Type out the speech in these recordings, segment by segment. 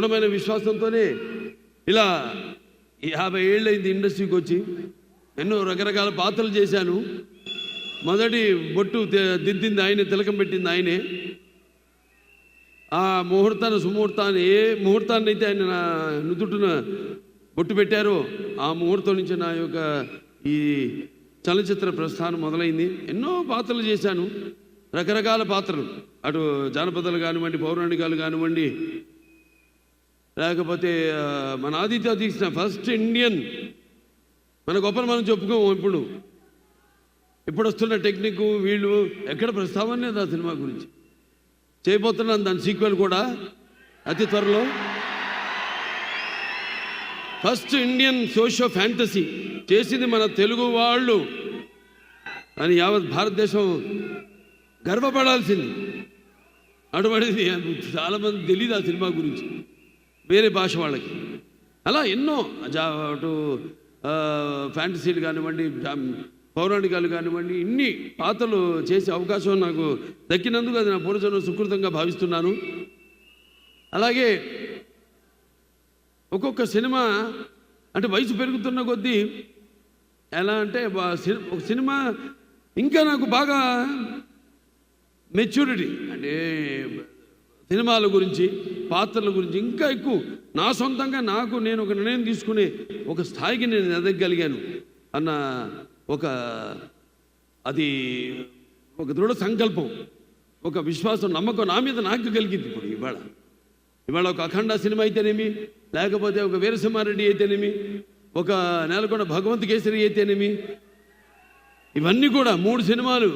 దృఢమైన విశ్వాసంతోనే ఇలా యాభై ఏళ్ళైంది ఇండస్ట్రీకి వచ్చి ఎన్నో రకరకాల పాత్రలు చేశాను. మొదటి బొట్టు దిద్దింది ఆయనే తిలకం పెట్టింది ఆయనే. ఆ ముహూర్తాన్ని సుముహూర్తాన్ని ఏ ముహూర్తాన్ని అయితే ఆయన నా నుదుటిన బొట్టు పెట్టారో ఆ ముహూర్తం నుంచి నా యొక్క ఈ చలనచిత్ర ప్రస్థానం మొదలైంది. ఎన్నో పాత్రలు చేశాను. రకరకాల పాత్రలు. అటు జానపదాలు కానివ్వండి పౌరాణికాలు కానివ్వండి లేకపోతే మన ఆదిత్య తీసిన ఫస్ట్ ఇండియన్ మన గొప్పలు మనం చెప్పుకోము ఇప్పుడు. ఇప్పుడు వస్తున్న టెక్నిక్ వీళ్ళు ఎక్కడ ప్రస్తావన లేదు ఆ సినిమా గురించి. చేయబోతున్నాను దాని సీక్వెల్ కూడా అతి త్వరలో. ఫస్ట్ ఇండియన్ సోషో ఫ్యాంటసీ చేసింది మన తెలుగు వాళ్ళు. అని యావత్ భారతదేశం గర్వపడాల్సింది. అటువంటిది చాలామంది తెలియదు ఆ సినిమా గురించి. వేరే భాష వాళ్ళకి. అలా ఎన్నో అటు ఫ్యాంటసీలు కానివ్వండి జా- పౌరాణికాలు కానివ్వండి ఇన్ని పాత్రలు చేసే అవకాశం నాకు దక్కినందుకు అది నా పూర్వజన్మ సుకృతంగా భావిస్తున్నాను. అలాగే ఒక్కొక్క సినిమా అంటే వయసు పెరుగుతున్న కొద్దీ ఎలా అంటే ఒక సినిమా ఇంకా నాకు బాగా మెచ్యూరిటీ. అంటే సినిమాల గురించి పాత్రల గురించి ఇంకా ఎక్కువ. నా సొంతంగా నాకు నేను ఒక నిర్ణయం తీసుకునే ఒక స్థాయికి నేను ఎదగగలిగాను అన్న ఒక అది ఒక దృఢ సంకల్పం ఒక విశ్వాసం నమ్మకం నా మీద నాకు కలిగింది ఇప్పుడు ఇవాళ. ఇవాళ ఒక అఖండ సినిమా అయితేనేమి లేకపోతే ఒక వీరసింహారెడ్డి అయితేనేమి ఒక నెలకొండ భగవంత్ కేసరి అయితేనేమి ఇవన్నీ కూడా మూడు సినిమాలు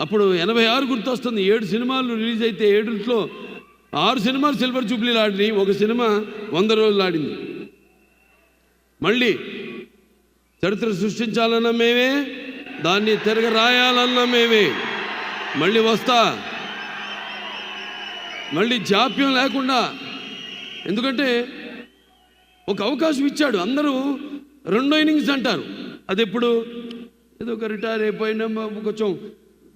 అప్పుడు ఎనభై ఆరు గుర్తొస్తుంది. ఏడు సినిమాలు రిలీజ్ అయితే ఏడుట్లో ఆరు సినిమాలు సిల్వర్ జూబ్లీలు ఆడినాయి. ఒక సినిమా వంద రోజులు ఆడింది. మళ్ళీ చరిత్ర సృష్టించాలన్న మేమే దాన్ని తిరగ రాయాలన్న మేమే. మళ్ళీ వస్తా. మళ్ళీ జాప్యం లేకుండా. ఎందుకంటే ఒక అవకాశం ఇచ్చాడు. అందరూ రెండో ఇన్నింగ్స్ అంటారు. అది ఎప్పుడు ఏదో ఒక రిటైర్ అయిపోయినా కొంచెం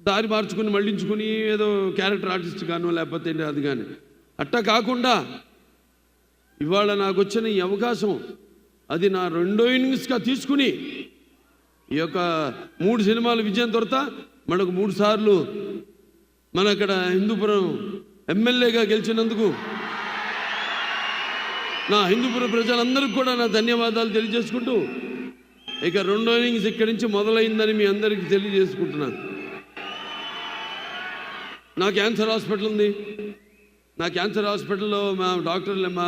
దారి మార్చుకుని మళ్ళించుకుని ఏదో క్యారెక్టర్ ఆర్టిస్ట్ గాను లేకపోతే ఏంటి అది కానీ అట్టా కాకుండా ఇవాళ నాకు వచ్చిన ఈ అవకాశం అది నా రెండో ఇన్నింగ్స్గా తీసుకుని ఈ యొక్క మూడు సినిమాలు విజయం దొరత మనకు మూడు సార్లు మన అక్కడ హిందూపురం ఎమ్మెల్యేగా గెలిచినందుకు నా హిందూపురం ప్రజలందరికీ కూడా నా ధన్యవాదాలు తెలియజేసుకుంటూ ఇక రెండో ఇన్నింగ్స్ ఇక్కడి నుంచి మొదలైందని మీ అందరికీ తెలియజేసుకుంటున్నాను. నా క్యాన్సర్ హాస్పిటల్ ఉంది. నా క్యాన్సర్ హాస్పిటల్లో మా డాక్టర్లు మా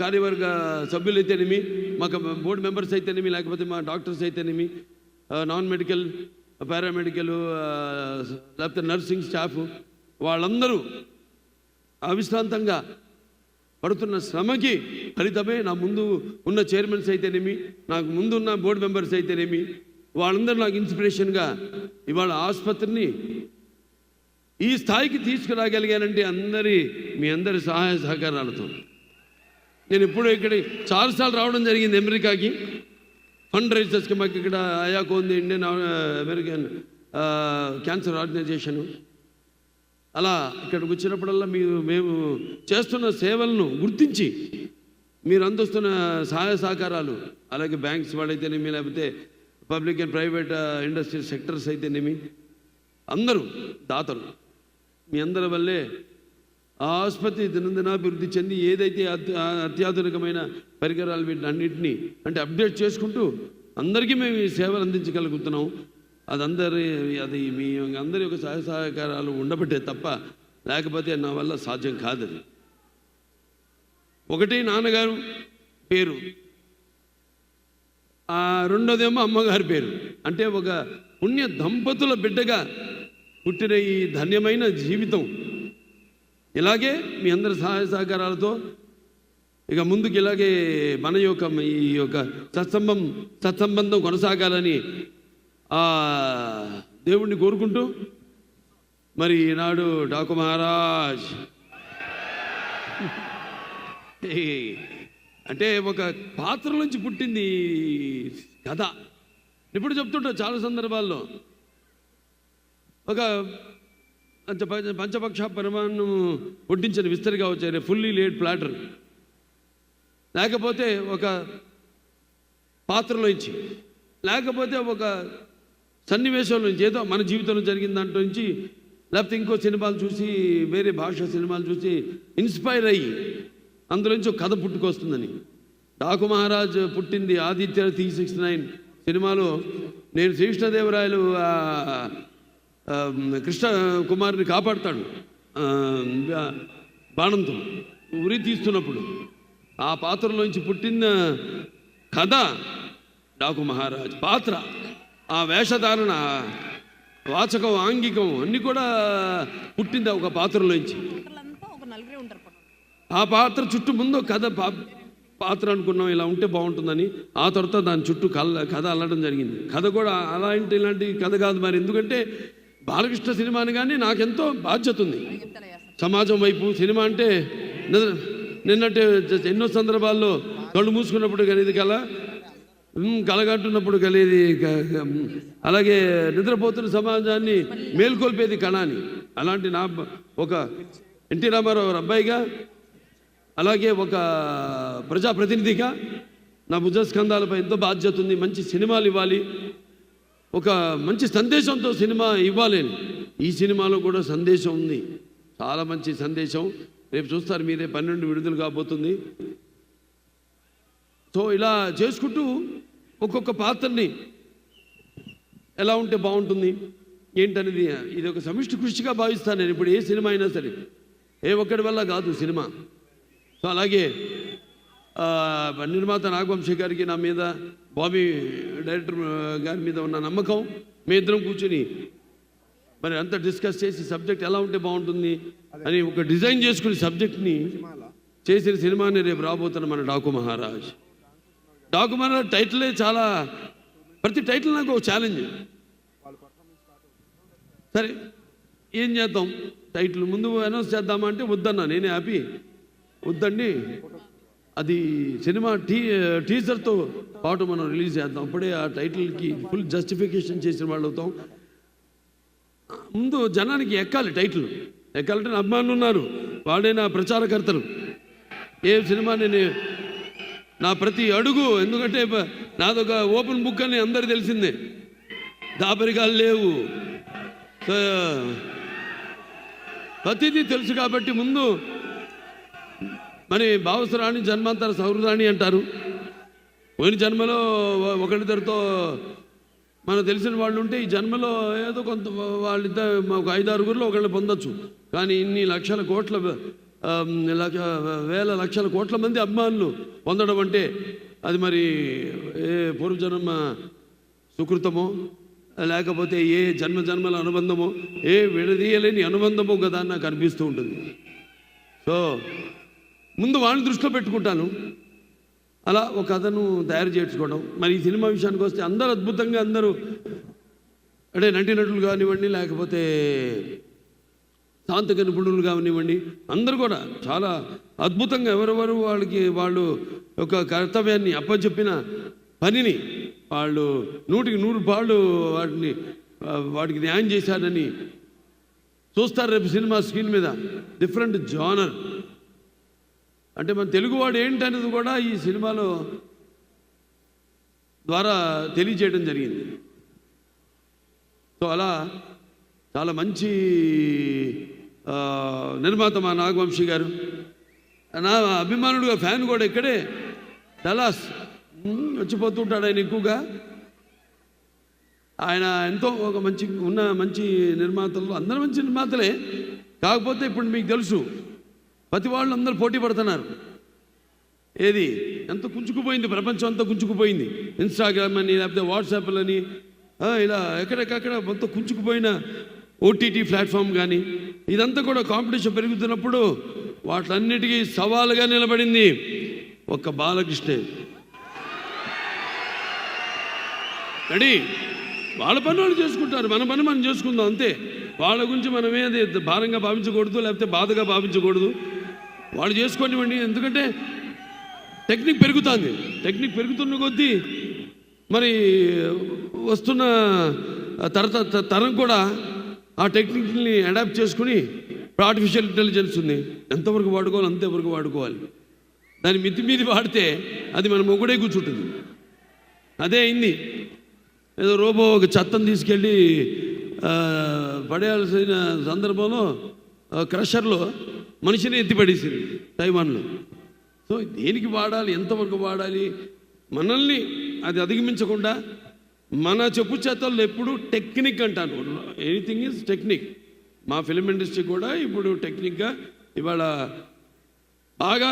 కార్యవర్గ సభ్యులు అయితేనేమి మాకు బోర్డు మెంబర్స్ అయితేనేమి లేకపోతే మా డాక్టర్స్ అయితేనేమి నాన్ మెడికల్ పారామెడికల్ లేకపోతే నర్సింగ్ స్టాఫ్ వాళ్ళందరూ అవిశ్రాంతంగా పడుతున్న శ్రమకి ఫలితమే నా ముందు ఉన్న చైర్మన్స్ అయితేనేమి నాకు ముందున్న బోర్డు మెంబర్స్ అయితేనేమి వాళ్ళందరూ నాకు ఇన్స్పిరేషన్గా ఇవాళ ఆసుపత్రిని ఈ స్థాయికి తీసుకురాగలిగానంటే అందరి మీ అందరి సహాయ సహకారాలతో. నేను ఇప్పుడు ఇక్కడ చాలాసార్లు రావడం జరిగింది అమెరికాకి. ఫండ్ రైజర్స్కి మాకు ఇక్కడ అయాకు ఉంది ఇండియన్ అమెరికన్ క్యాన్సర్ ఆర్గనైజేషను. అలా ఇక్కడికి వచ్చినప్పుడల్లా మీరు మేము చేస్తున్న సేవలను గుర్తించి మీరు అందిస్తున్న సహాయ సహకారాలు అలాగే బ్యాంక్స్ వాడైతేనేమి లేకపోతే public and private industry sectors అయితేనేమి అందరూ దాతలు. మీ అందరి వల్లే ఆ ఆసుపత్రి దినదినాభివృద్ధి చెంది ఏదైతే అత్య- అత్యాధునికమైన పరికరాలు వీటిని అన్నింటినీ అంటే అప్డేట్ చేసుకుంటూ అందరికీ మేము ఈ సేవలు అందించగలుగుతున్నాం. అది అందరి అది మీ అందరి యొక్క సహాయ సహకారాలు ఉండబట్టే తప్ప లేకపోతే నా వల్ల సాధ్యం కాదు ఒకటి నాన్నగారు పేరు. ఆ రెండోదేమో అమ్మగారి పేరు. అంటే ఒక పుణ్య దంపతుల బిడ్డగా పుట్టిన ఈ ధన్యమైన జీవితం. ఇలాగే మీ అందరి సహాయ సహకారాలతో ఇక ముందుకు ఇలాగే మన యొక్క ఈ యొక్క సత్సంబం సత్సంబంధం కొనసాగాలని ఆ దేవుణ్ణి కోరుకుంటూ మరి ఈనాడు డాకు మహారాజ్. అంటే ఒక పాత్ర నుంచి పుట్టింది కథ. ఇప్పుడు చెప్తుంటా చాలా సందర్భాల్లో. ఒక పంచపక్ష పరిమాణం వడ్డించిన విస్తరిగా వచ్చారు ఫుల్లీ లేడ్ ప్లాటర్ లేకపోతే ఒక పాత్రలో ఇచ్చి లేకపోతే ఒక సన్నివేశంలో నుంచి ఏదో మన జీవితంలో జరిగిన దాంట్లో నుంచి లేకపోతే ఇంకో సినిమాలు చూసి వేరే భాష సినిమాలు చూసి ఇన్స్పైర్ అయ్యి అందులోంచి ఒక కథ పుట్టుకొస్తుందని. డాకు మహారాజ్ పుట్టింది ఆదిత్య త్రీ సిక్స్ నైన్ సినిమాలో. నేను శ్రీకృష్ణదేవరాయలు కృష్ణ కుమారుని కాపాడుతాడు. బాణంతో ఉరి తీస్తున్నప్పుడు ఆ పాత్రలోంచి పుట్టిన కథ డాకు మహారాజ్. పాత్ర ఆ వేషధారణ వాచకం ఆంగికం అన్నీ కూడా పుట్టింది ఒక పాత్రలోంచి. ఆ పాత్ర చుట్టూ ముందు కథ పా- పాత్ర అనుకున్నాం ఇలా ఉంటే బాగుంటుందని. ఆ తర్వాత దాని చుట్టూ కథ అల్లడం జరిగింది. కథ కూడా అలాంటి ఇలాంటి కథ కాదు మరి. ఎందుకంటే బాలకృష్ణ సినిమాని కానీ నాకెంతో బాధ్యత ఉంది. సమాజం వైపు సినిమా అంటే నిన్నట్టే ఎన్నో సందర్భాల్లో కళ్ళు మూసుకున్నప్పుడు కలిది కల కలగంటున్నప్పుడు కలిది అలాగే నిద్రపోతున్న సమాజాన్ని మేల్కొల్పేది కళాని అలాంటి నా ఒక ఎన్టీ రామారావు అబ్బాయిగా అలాగే ఒక ప్రజాప్రతినిధిగా నా భుజ స్కంధాలపై ఎంతో బాధ్యత ఉంది. మంచి సినిమాలు ఇవ్వాలి. ఒక మంచి సందేశంతో సినిమా ఇవ్వాలి ఈ సినిమాలో కూడా సందేశం ఉంది. చాలా మంచి సందేశం. రేపు చూస్తారు మీరే పన్నెండు విడుదల కాబోతుంది. సో ఇలా చేసుకుంటూ ఒక్కొక్క పాత్రని ఎలా ఉంటే బాగుంటుంది ఏంటనేది ఇది ఒక సమిష్టి కృషిగా భావిస్తాను నేను. ఇప్పుడు ఏ సినిమా అయినా సరే ఏ ఒక్కడి వల్ల కాదు సినిమా. సో అలాగే నిర్మాత నాగవంశీ గారికి నా మీద బాబీ డైరెక్టర్ గారి మీద ఉన్న నమ్మకం మీ ఇద్దరం కూర్చుని మరి అంత డిస్కస్ చేసి సబ్జెక్ట్ ఎలా ఉంటే బాగుంటుంది అని ఒక డిజైన్ చేసుకుని సబ్జెక్ట్ని చేసిన సినిమాని రేపు రాబోతున్న మన డాకు మహారాజ్. డాకు మహారాజ్ టైటిలే చాలా ప్రతి టైటిల్ నాకు ఒక ఛాలెంజ్ సరే ఏం చేద్దాం? టైటిల్ ముందు అనౌన్స్ చేద్దామా అంటే వద్దన్నా నేనే హ్యాపీ వద్దండి. అది సినిమా టీ టీజర్తో పాటు మనం రిలీజ్ చేద్దాం. అప్పుడే ఆ టైటిల్కి ఫుల్ జస్టిఫికేషన్ చేసిన వాళ్ళు అవుతాం. ముందు జనానికి ఎక్కాలి టైటిల్. ఎక్కాలంటే నా అభిమానులు ఉన్నారు. వాళ్ళే నా ప్రచారకర్తలు. ఏ సినిమా నేను నా ప్రతి అడుగు ఎందుకంటే నాదొక ఓపెన్ బుక్ అని అందరికి తెలిసిందే. దాపరికాలు లేవు. ప్రతిదీ తెలుసు కాబట్టి ముందు మరి భావసరాణి జన్మాంతర సౌహృదాన్ని అంటారు. పోయిన జన్మలో ఒకరిద్దరితో మనకు తెలిసిన వాళ్ళు ఉంటే ఈ జన్మలో ఏదో కొంత వాళ్ళిద్దరు ఒక ఐదు ఆరుగురిలో ఒకళ్ళు పొందొచ్చు. కానీ ఇన్ని లక్షల కోట్ల వేల లక్షల కోట్ల మంది అభిమానులు పొందడం అంటే అది మరి ఏ పూర్వజన్మ సుకృతమో లేకపోతే ఏ జన్మ జన్మల అనుబంధమో ఏ విడదీయలేని అనుబంధమో కదా నాకు అనిపిస్తూ ఉంటుంది. సో ముందు వాళ్ళని దృష్టిలో పెట్టుకుంటాను. అలా ఒక కథను తయారు చేసుకోవడం మరి ఈ సినిమా విషయానికి వస్తే అందరూ అద్భుతంగా అందరూ అంటే నటీనటులు కానివ్వండి లేకపోతే తాంత్రిక నిపుణులు కానివ్వండి అందరూ కూడా చాలా అద్భుతంగా ఎవరెవరు వాళ్ళకి వాళ్ళు ఒక కర్తవ్యాన్ని అప్పచెప్పిన పనిని వాళ్ళు నూటికి నూరు పాళ్ళు వాటిని వాటికి న్యాయం చేశారని చూస్తారు రేపు సినిమా స్క్రీన్ మీద. Different genre. అంటే మన తెలుగువాడు ఏంటనేది కూడా ఈ సినిమాలో ద్వారా తెలియజేయడం జరిగింది. సో అలా చాలా మంచి నిర్మాత మా నాగవంశీ గారు. నా అభిమానుడుగా ఫ్యాన్ కూడా ఇక్కడే. డలాస్. వచ్చిపోతుంటాడు ఆయన ఎక్కువగా. ఆయన ఎంతో ఒక మంచి ఉన్న మంచి నిర్మాతలు. అందరూ మంచి నిర్మాతలే. కాకపోతే ఇప్పుడు మీకు తెలుసు ప్రతి వాళ్ళు అందరూ పోటీ పడుతున్నారు. ఏది? ఎంత కుంచుకుపోయింది ప్రపంచం అంతా కుంచుకుపోయింది. ఇన్స్టాగ్రామ్ అని లేకపోతే వాట్సాప్లని ఇలా ఎక్కడెక్కడ మొత్తం కుంచుకుపోయిన ఓటీటీ ప్లాట్ఫామ్ కానీ ఇదంతా కూడా కాంపిటీషన్ పెరుగుతున్నప్పుడు వాటన్నిటికీ సవాలుగా నిలబడింది ఒక్క బాలకృష్ణే. రెడీ వాళ్ళ పని వాళ్ళు చేసుకుంటారు. మన పని మనం చేసుకుందాం అంతే. వాళ్ళ గురించి మనం ఏది భారంగా భావించకూడదు లేకపోతే బాధగా భావించకూడదు. వాళ్ళు చేసుకోనివ్వండి. ఎందుకంటే టెక్నిక్ పెరుగుతుంది. టెక్నిక్ పెరుగుతున్న కొద్దీ మరి వస్తున్న తరత తరం కూడా ఆ టెక్నిక్ని అడాప్ట్ చేసుకుని ఇప్పుడు ఆర్టిఫిషియల్ ఇంటెలిజెన్స్ ఉంది. ఎంతవరకు వాడుకోవాలి అంతవరకు వాడుకోవాలి. దాని మితి మీది వాడితే అది మన మొగుడే కూర్చుంటుంది. అదే అయింది. ఏదో రోబో ఒక చెత్తను తీసుకెళ్ళి పడేయాల్సిన సందర్భంలో క్రషర్లో మనిషిని ఎత్తిపడేసింది తైవాన్లో. సో దేనికి వాడాలి? ఎంతవరకు వాడాలి? మనల్ని అది అధిగమించకుండా మన చెప్పు చేతల్లో ఎప్పుడు టెక్నిక్ అంటాను. Anything is technique. మా ఫిలిం ఇండస్ట్రీ కూడా ఇప్పుడు టెక్నిక్గా ఇవాళ బాగా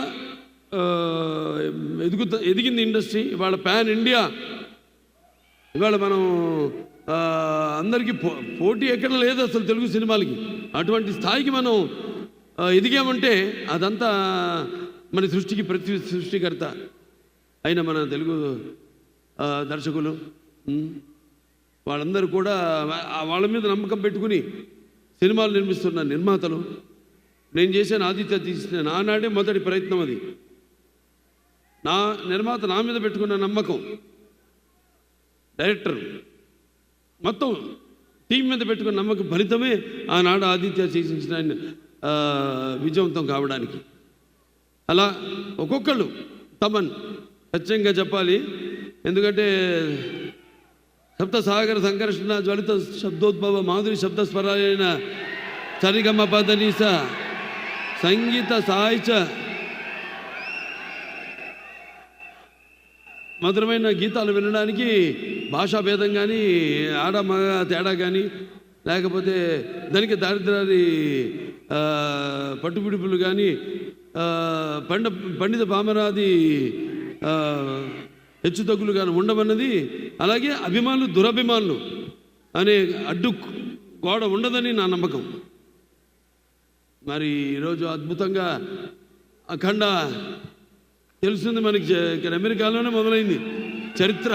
ఎదుగుతా ఎదుగుత ఎదిగింది ఇండస్ట్రీ. ఇవాళ పాన్ ఇండియా ఇవాళ మనం అందరికీ పో పోటీ ఎక్కడ లేదు అసలు తెలుగు సినిమాలకి. అటువంటి స్థాయికి మనం ఎదిగామంటే అదంతా మన సృష్టికి ప్రతి సృష్టికర్త అయిన మన తెలుగు దర్శకులు వాళ్ళందరూ కూడా వాళ్ళ మీద నమ్మకం పెట్టుకుని సినిమాలు నిర్మిస్తున్న నిర్మాతలు. నేను చేసిన ఆదిత్య తీసిన నానాడే మొదటి ప్రయత్నం అది. నా నిర్మాత నా మీద పెట్టుకున్న నమ్మకం. డైరెక్టర్ మొత్తం టీం మీద పెట్టుకున్న నమ్మక ఫలితమే ఆనాడు ఆదిత్య చేసించిన ఆయన, విజయవంతం కావడానికి. అలా ఒక్కొక్కళ్ళు తమన్ ఖచ్చితంగా చెప్పాలి. ఎందుకంటే సప్త సాగర సంకర్షణ జ్వలిత శబ్దోద్భవ మాధురి శబ్ద స్వరాలైన సరిగమ పదనీస సంగీత సాహిత్య మధురమైన గీతాలు వినడానికి భాషా భేదం కానీ ఆడ మగ తేడా కానీ లేకపోతే దానికి దారిద్రాది పట్టుపిడుపులు కానీ పండ పండిత పామరాది హెచ్చుతగ్గులు కానీ ఉండమన్నది అలాగే అభిమానులు దురభిమానులు అనే అడ్డు గోడ ఉండదని నా నమ్మకం. మరి ఈరోజు అద్భుతంగా అఖండ తెలుస్తుంది మనకి ఇక్కడ అమెరికాలోనే మొదలైంది. చరిత్ర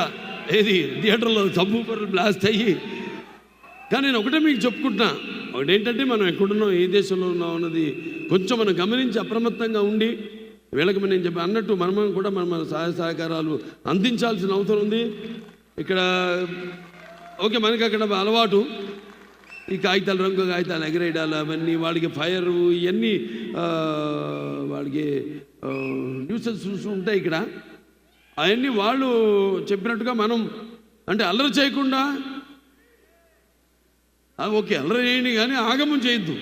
ఏది? థియేటర్లో సబ్బూపర్లు బ్లాస్ట్ అయ్యి. కానీ నేను ఒకటే మీకు చెప్పుకుంటున్నా. ఒకటేంటంటే మనం ఎక్కడున్నాం ఏ దేశంలో ఉన్నాం అన్నది కొంచెం మనం గమనించి అప్రమత్తంగా ఉండి వీళ్ళకి నేను చెప్పి అన్నట్టు మనం కూడా మనం మన సహాయ సహకారాలు అందించాల్సిన అవసరం ఉంది. ఇక్కడ ఓకే మనకి అక్కడ అలవాటు. ఈ కాగితాలు రంగు కాగితాలు ఎగరేయడాలు అవన్నీ వాడికి ఫైర్ ఇవన్నీ వాడికి న్యూసెన్స్ ఉంటాయి ఇక్కడ అవన్నీ వాళ్ళు చెప్పినట్టుగా మనం అంటే అల్లరి చేయకుండా ఓకే అల్లరి చేయండి కానీ ఆగమం చేయొద్దు.